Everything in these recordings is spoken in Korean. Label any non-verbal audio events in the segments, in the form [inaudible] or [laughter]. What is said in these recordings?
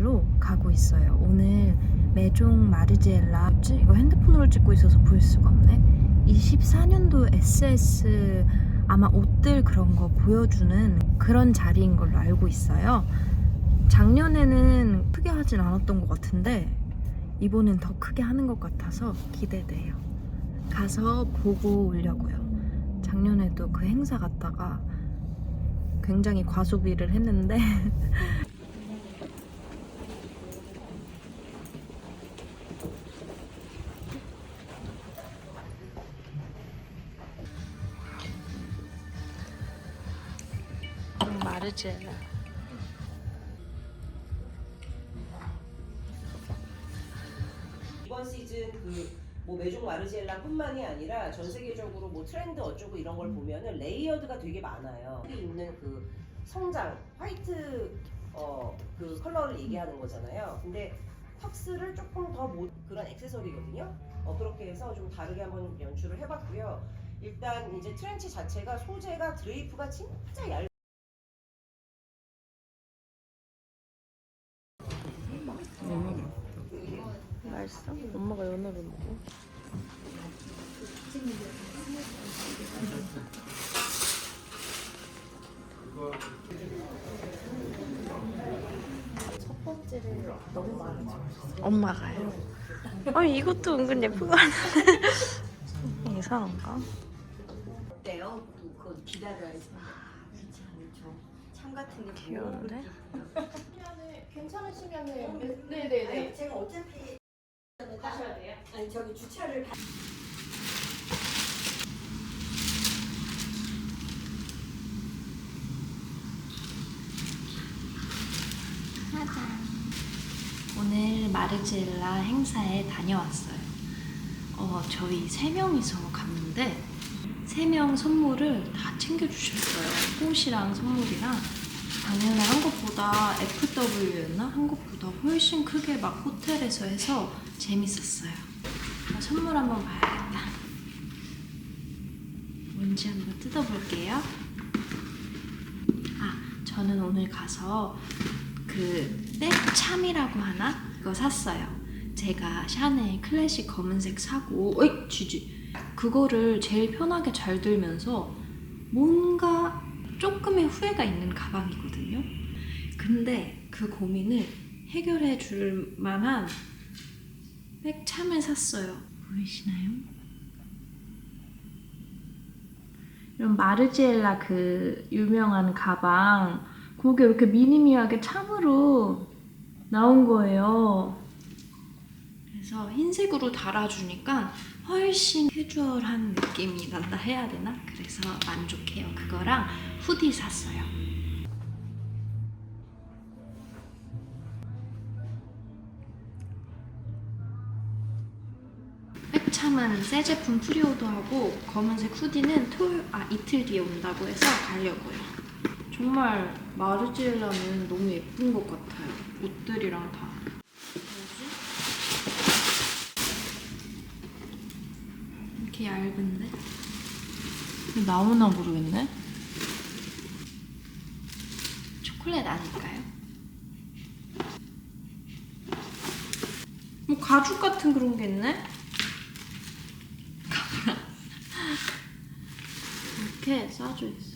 호텔로 가고 있어요. 오늘 메종 마르지엘라? 이거 핸드폰으로 찍고 있어서 볼 수가 없네. 24년도 SS 아마 옷들 그런 거 보여주는 그런 자리인 걸로 알고 있어요. 작년에는 크게 하진 않았던 것 같은데 이번엔 더 크게 하는 것 같아서 기대돼요. 가서 보고 오려고요. 작년에도 그 행사 갔다가 굉장히 과소비를 했는데 [laughs] 마르지엘라 이번 시즌 그 뭐 메종 마르지엘라뿐만이 아니라 전 세계적으로 뭐 트렌드 어쩌고 이런 걸 보면은 레이어드가 되게 많아요. 여기 있는 그 성장 화이트 어 그 컬러를 얘기하는 거잖아요. 근데 턱스를 조금 더 모, 그런 액세서리거든요. 어 그렇게 해서 좀 다르게 한번 연출을 해봤고요. 일단 이제 트렌치 자체가 소재가 드레이프가 진짜 얇. 맛있어? 엄마가 연어를 먹어 첫 번째를 너무 많이. 엄마가요 어 이것도 은근 예쁘고 하는데 [laughs] 이상한가? 어때요? 그거 기다려야지. 않죠. 참 같은 게 귀여운데? 괜찮으시면은 네네네 제가 어차피 하셔야 돼요. 아니 저기 주차를 가- 오늘 마르지엘라 행사에 다녀왔어요. 어, 저희 세 명이서 갔는데 세 명 선물을 다 챙겨주셨어요. 꽃이랑 선물이랑 작년에 한 것보다 FW였나? 한 것보다 훨씬 크게 막 호텔에서 해서 재밌었어요. 아, 선물 한번 봐야겠다. 뭔지 한번 뜯어볼게요. 아, 저는 오늘 가서 그 백참이라고 하나? 그거 샀어요. 제가 샤넬 클래식 검은색 사고 어이 쥐쥐 그거를 제일 편하게 잘 들면서 뭔가 조금의 후회가 있는 가방이거든요. 근데 그 고민을 해결해 줄 만한 백참을 샀어요. 보이시나요? 이런 마르지엘라 그 유명한 가방 그게 이렇게 미니미하게 참으로 나온 거예요. 그래서 흰색으로 달아주니까 훨씬 캐주얼한 느낌이 난다 해야 되나? 그래서 만족해요. 그거랑 후디 샀어요. 백참은 새 제품 프리오더하고 검은색 후디는 토요 아 이틀 뒤에 온다고 해서 가려고요. 정말 마르지엘라는 너무 예쁜 것 같아요. 옷들이랑 다. 이렇게 얇은데? 나오나 모르겠네. 초콜릿 아닐까요? 뭐 가죽 같은 그런 게 있네? 이렇게 싸져 있어.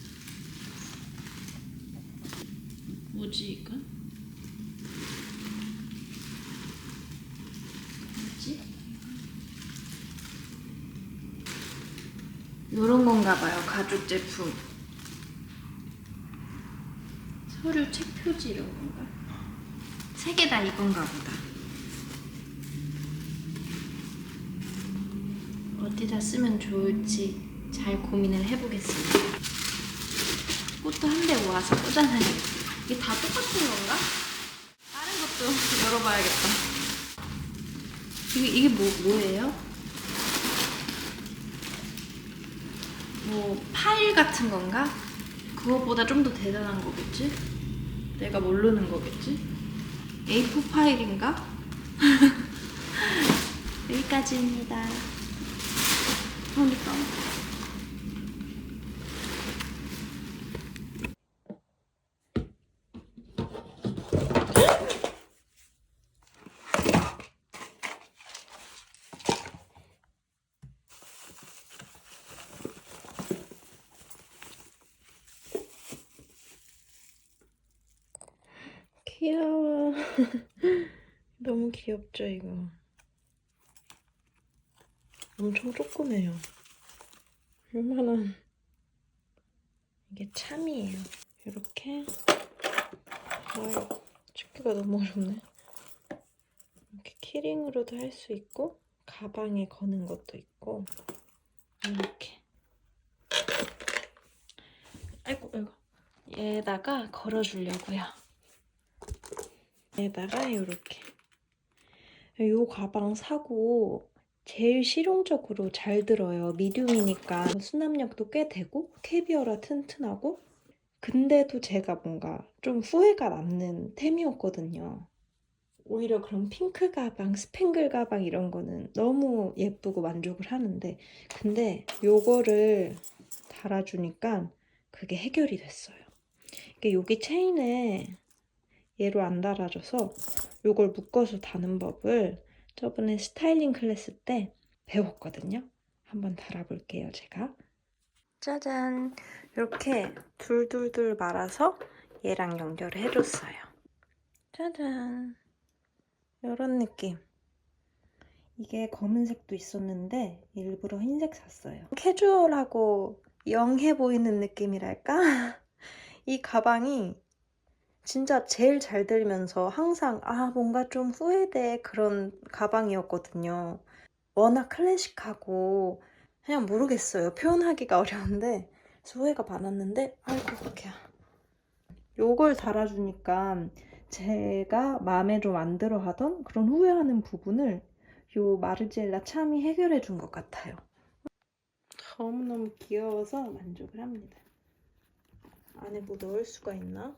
뭐지 이건? 뭐지? 요런 건가 봐요 가죽 제품 서류 책 표지 이런 건가? 세 개 다 이건가 보다 어디다 쓰면 좋을지 잘 고민을 해보겠습니다 꽃도 한 대 모아서 꽂아놔야겠다 이게 다 똑같은 건가? 다른 것도 열어봐야겠다. 이게, 이게 뭐, 뭐예요? 뭐, 파일 같은 건가? 그거보다 좀 더 대단한 거겠지? 내가 모르는 거겠지? A4 파일인가? [laughs] 여기까지입니다. 그러니까. 귀여워. [laughs] 너무 귀엽죠, 이거? 엄청 조그매요. 요만한 이게 참이에요. 이렇게 아유, 찍기가 너무 어렵네. 이렇게 키링으로도 할 수 있고 가방에 거는 것도 있고 이렇게 아이고 아이고 얘에다가 걸어주려고요. 얘에다가 이렇게 요 가방 사고 제일 실용적으로 잘 들어요. 미디움이니까 수납력도 꽤 되고 캐비어라 튼튼하고 근데도 제가 뭔가 좀 후회가 남는 템이었거든요. 오히려 그런 핑크 가방, 스팽글 가방 이런 거는 너무 예쁘고 만족을 하는데 근데 요거를 달아주니까 그게 해결이 됐어요. 이게 여기 체인에 얘로 안 달아져서 요걸 묶어서 다는 법을 저번에 스타일링 클래스 때 배웠거든요. 한번 달아볼게요, 제가. 짜잔! 이렇게 둘둘둘 말아서 얘랑 연결을 해줬어요. 짜잔! 이런 느낌. 이게 검은색도 있었는데 일부러 흰색 샀어요. 캐주얼하고 영해 보이는 느낌이랄까? [laughs] 이 가방이 진짜 제일 잘 들면서 항상 아 뭔가 좀 후회돼 그런 가방이었거든요. 워낙 클래식하고 그냥 모르겠어요. 표현하기가 [laughs] 어려운데 후회가 많았는데 아이고 그렇게야. 요걸 달아주니까 제가 마음에 좀 안 들어 하던 그런 후회하는 부분을 요 마르지엘라 참이 해결해 준 것 같아요. 너무너무 귀여워서 만족을 합니다. 안에 뭐 넣을 수가 있나?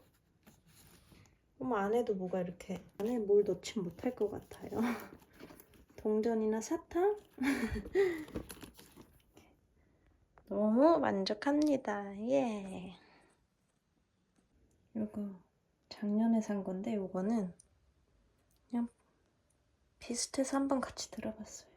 어머 안에도 뭐가 이렇게 안에 뭘 넣진 못할 것 같아요. [laughs] 동전이나 사탕? [laughs] 너무 만족합니다. 예. 이거 작년에 산 건데 이거는 그냥 비슷해서 한번 같이 들어봤어요.